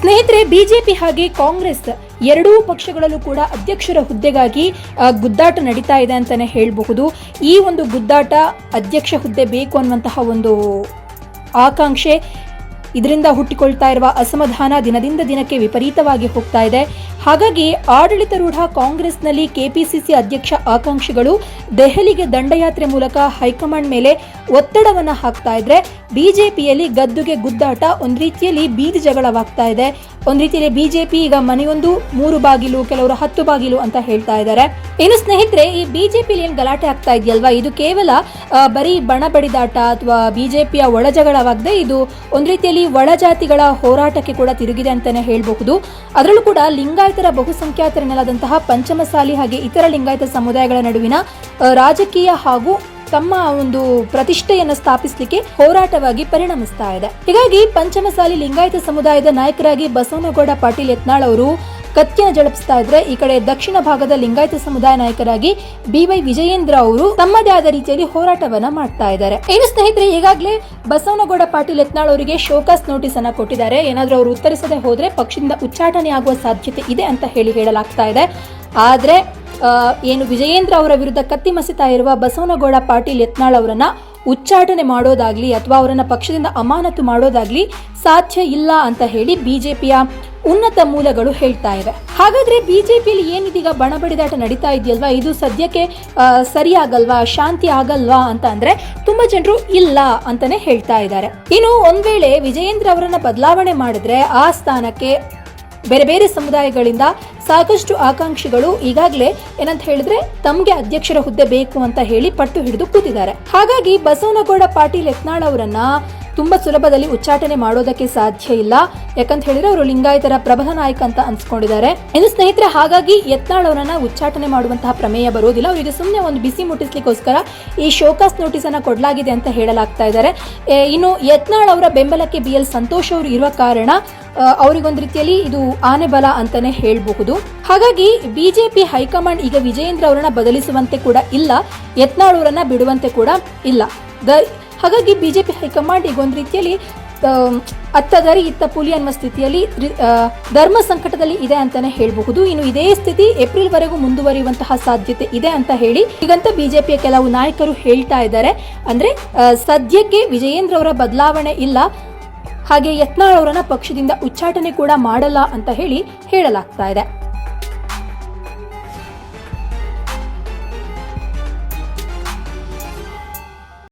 ಸ್ನೇಹಿತರೆ, ಬಿಜೆಪಿ ಹಾಗೆ ಕಾಂಗ್ರೆಸ್ ಎರಡೂ ಪಕ್ಷಗಳಲ್ಲೂ ಕೂಡ ಅಧ್ಯಕ್ಷರ ಹುದ್ದೆಗಾಗಿ ಗುದ್ದಾಟ ನಡೀತಾ ಇದೆ ಅಂತಾನೆ ಹೇಳಬಹುದು. ಈ ಒಂದು ಗುದ್ದಾಟ ಅಧ್ಯಕ್ಷ ಹುದ್ದೆ ಬೇಕು ಅನ್ನುವಂತಹ ಒಂದು ಆಕಾಂಕ್ಷೆ ಇದರಿಂದ ಹುಟ್ಟಿಕೊಳ್ತಾ ಇರುವ ಅಸಮಾಧಾನ ದಿನದಿಂದ ದಿನಕ್ಕೆ ವಿಪರೀತವಾಗಿ ಹೋಗ್ತಾ ಇದೆ. ಹಾಗಾಗಿ ಆಡಳಿತಾರೂಢ ಕಾಂಗ್ರೆಸ್ನಲ್ಲಿ ಕೆಪಿಸಿಸಿ ಅಧ್ಯಕ್ಷ ಆಕಾಂಕ್ಷಿಗಳು ದೆಹಲಿಗೆ ದಂಡಯಾತ್ರೆ ಮೂಲಕ ಹೈಕಮಾಂಡ್ ಮೇಲೆ ಒತ್ತಡವನ್ನು ಹಾಕ್ತಾ ಇದ್ರೆ ಬಿಜೆಪಿಯಲ್ಲಿ ಗದ್ದುಗೆ ಗುದ್ದಾಟ, ಒಂದ್ ರೀತಿಯಲ್ಲಿ ಬೀದಿ ಜಗಳವಾಗ್ತಾ ಇದೆ. ಒಂದ್ ರೀತಿಯಲ್ಲಿ ಬಿಜೆಪಿ ಈಗ ಮನೆಯೊಂದು, ಮೂರು ಬಾಗಿಲು, ಕೆಲವರು ಹತ್ತು ಬಾಗಿಲು ಅಂತ ಹೇಳ್ತಾ ಇದ್ದಾರೆ. ಇನ್ನು ಸ್ನೇಹಿತರೆ, ಈ ಬಿಜೆಪಿಲಿ ಏನ್ ಗಲಾಟೆ ಆಗ್ತಾ ಇದೆಯಲ್ವಾ? ಇದು ಕೇವಲ ಬರೀ ಬಣ ಬಡಿದಾಟ ಅಥವಾ ಬಿಜೆಪಿಯ ಒಳಜಗಳವಾಗದೆ ಇದು ಒಂದ್ ರೀತಿಯಲ್ಲಿ ಒಳಜಾತಿಗಳ ಹೋರಾಟಕ್ಕೆ ಕೂಡ ತಿರುಗಿದೆ ಅಂತಾನೆ ಹೇಳಬಹುದು. ಅದರಲ್ಲೂ ಕೂಡ ಲಿಂಗಾಯತರ ಬಹುಸಂಖ್ಯಾತರನ್ನಲಾದಂತಹ ಪಂಚಮಸಾಲಿ ಹಾಗೆ ಇತರ ಲಿಂಗಾಯತ ಸಮುದಾಯಗಳ ನಡುವಿನ ರಾಜಕೀಯ ಹಾಗೂ ತಮ್ಮ ಒಂದು ಪ್ರತಿಷ್ಠೆಯನ್ನು ಸ್ಥಾಪಿಸಲಿಕ್ಕೆ ಹೋರಾಟವಾಗಿ ಪರಿಣಮಿಸ್ತಾ ಇದೆ. ಹೀಗಾಗಿ ಪಂಚಮಸಾಲಿ ಲಿಂಗಾಯತ ಸಮುದಾಯದ ನಾಯಕರಾಗಿ ಬಸವನಗೌಡ ಪಾಟೀಲ್ ಯತ್ನಾಳ್ ಅವರು ಕತ್ತಿಯನ್ನು ಜಳಪಿಸ್ತಾ ಇದ್ರೆ ಈ ಕಡೆ ದಕ್ಷಿಣ ಭಾಗದ ಲಿಂಗಾಯತ ಸಮುದಾಯ ನಾಯಕರಾಗಿ ಬಿ ವೈ ವಿಜಯೇಂದ್ರ ಅವರು ತಮ್ಮದೇ ಆದ ರೀತಿಯಲ್ಲಿ ಹೋರಾಟವನ್ನ ಮಾಡ್ತಾ ಇದ್ದಾರೆ. ಏನು ಸ್ನೇಹಿತರೆ, ಈಗಾಗಲೇ ಬಸವನಗೌಡ ಪಾಟೀಲ್ ಯತ್ನಾಳ್ ಅವರಿಗೆ ಶೋಕಾಸ್ ನೋಟಿಸ್ ಅನ್ನ ಕೊಟ್ಟಿದ್ದಾರೆ. ಏನಾದ್ರೂ ಅವರು ಉತ್ತರಿಸದೆ ಹೋದ್ರೆ ಪಕ್ಷದಿಂದ ಉಚ್ಚಾಟನೆ ಆಗುವ ಸಾಧ್ಯತೆ ಇದೆ ಅಂತ ಹೇಳಿ ಹೇಳಲಾಗ್ತಾ ಇದೆ. ಆದ್ರೆ ಏನು ವಿಜಯೇಂದ್ರ ಅವರ ವಿರುದ್ಧ ಕತ್ತಿ ಮಸಿತಾ ಇರುವ ಬಸವನಗೌಡ ಪಾಟೀಲ್ ಯತ್ನಾಳ್ ಅವರನ್ನ ಉಚ್ಚಾಟನೆ ಮಾಡೋದಾಗ್ಲಿ ಅಥವಾ ಅವರನ್ನ ಪಕ್ಷದಿಂದ ಅಮಾನತು ಮಾಡೋದಾಗ್ಲಿ ಸಾಧ್ಯ ಇಲ್ಲ ಅಂತ ಹೇಳಿ ಬಿಜೆಪಿಯ ಉನ್ನತ ಮೂಲಗಳು ಹೇಳ್ತಾ ಇವೆ. ಹಾಗಾದ್ರೆ ಬಿಜೆಪಿಯಲ್ಲಿ ಏನಿದೀಗ ಬಣ ಬಡಿದಾಟ ನಡೀತಾ ಇದೆಯಲ್ವಾ? ಇದು ಸದ್ಯಕ್ಕೆ ಸರಿಯಾಗಲ್ವಾ? ಶಾಂತಿ ಆಗಲ್ವಾ ಅಂತ ಅಂದ್ರೆ ತುಂಬಾ ಜನರು ಇಲ್ಲ ಅಂತಾನೆ ಹೇಳ್ತಾ ಇದ್ದಾರೆ. ಇನ್ನು ಒಂದ್ ವೇಳೆ ವಿಜಯೇಂದ್ರ ಅವರನ್ನ ಬದಲಾವಣೆ ಮಾಡಿದ್ರೆ ಆ ಸ್ಥಾನಕ್ಕೆ ಬೇರೆ ಬೇರೆ ಸಮುದಾಯಗಳಿಂದ ಸಾಕಷ್ಟು ಆಕಾಂಕ್ಷಿಗಳು ಈಗಾಗಲೇ ಏನಂತ ಹೇಳಿದ್ರೆ ತಮಗೆ ಅಧ್ಯಕ್ಷರ ಹುದ್ದೆ ಬೇಕು ಅಂತ ಹೇಳಿ ಪಟ್ಟು ಹಿಡಿದು ಕೂತಿದ್ದಾರೆ. ಹಾಗಾಗಿ ಬಸವನಗೌಡ ಪಾಟೀಲ್ ಯತ್ನಾಳ್ ಅವರನ್ನ ತುಂಬಾ ಸುಲಭದಲ್ಲಿ ಉಚ್ಚಾಟನೆ ಮಾಡೋದಕ್ಕೆ ಸಾಧ್ಯ ಇಲ್ಲ. ಯಾಕಂತ ಹೇಳಿದ್ರೆ ಅವರು ಲಿಂಗಾಯತರ ಪ್ರಬಲ ನಾಯಕ ಅಂತ ಅನ್ಸ್ಕೊಂಡಿದ್ದಾರೆ. ಇನ್ನು ಸ್ನೇಹಿತರೆ, ಹಾಗಾಗಿ ಯತ್ನಾಳ್ ಅವರನ್ನ ಉಚ್ಚಾಟನೆ ಮಾಡುವಂತಹ ಪ್ರಮೇಯ ಬರೋದಿಲ್ಲ. ಅವರಿಗೆ ಸುಮ್ಮನೆ ಒಂದು ಬಿಸಿ ಮುಟ್ಟಿಸ್ಲಿಕ್ಕೋಸ್ಕರ ಈ ಶೋಕಾಸ್ ನೋಟಿಸ್ ಅನ್ನ ಕೊಡಲಾಗಿದೆ ಅಂತ ಹೇಳಲಾಗ್ತಾ ಇದ್ದಾರೆ. ಇನ್ನು ಯತ್ನಾಳ್ ಅವರ ಬೆಂಬಲಕ್ಕೆ ಬಿ ಎಲ್ ಸಂತೋಷ್ ಅವರು ಇರುವ ಕಾರಣ ಅವರಿಗೊಂದು ರೀತಿಯಲ್ಲಿ ಇದು ಆನೆ ಬಲ ಅಂತಾನೆ ಹೇಳಬಹುದು. ಹಾಗಾಗಿ ಬಿಜೆಪಿ ಹೈಕಮಾಂಡ್ ಈಗ ವಿಜಯೇಂದ್ರ ಅವರನ್ನ ಬದಲಿಸುವಂತೆ ಕೂಡ ಇಲ್ಲ. ಯತ್ನಾಳ್ ಅವರನ್ನ ಬಿಡುವಂತೆ ಕೂಡ ಇಲ್ಲ. ಹಾಗಾಗಿ ಬಿಜೆಪಿ ಹೈಕಮಾಂಡ್ ಈಗ ಒಂದು ರೀತಿಯಲ್ಲಿ ಅತ್ತದರಿ ಅತ್ತ ದರಿ ಇತ್ತ ಪುಲಿ ಅನ್ನುವ ಸ್ಥಿತಿಯಲ್ಲಿ ಧರ್ಮ ಸಂಕಟದಲ್ಲಿ ಇದೆ ಅಂತಾನೆ ಹೇಳಬಹುದು. ಇನ್ನು ಇದೇ ಸ್ಥಿತಿ ಏಪ್ರಿಲ್ ವರೆಗೂ ಮುಂದುವರಿಯುವಂತಹ ಸಾಧ್ಯತೆ ಇದೆ ಅಂತ ಹೇಳಿ ಈಗಂತ ಬಿಜೆಪಿಯ ಕೆಲವು ನಾಯಕರು ಹೇಳ್ತಾ ಇದ್ದಾರೆ. ಅಂದ್ರೆ ಸದ್ಯಕ್ಕೆ ವಿಜಯೇಂದ್ರ ಅವರ ಬದಲಾವಣೆ ಇಲ್ಲ. ಹಾಗೆ ಯತ್ನಾಳ್ ಅವರನ್ನ ಪಕ್ಷದಿಂದ ಉಚ್ಚಾಟನೆ ಕೂಡ ಮಾಡಲ್ಲ ಅಂತ ಹೇಳಿ ಹೇಳಲಾಗ್ತಾ ಇದೆ.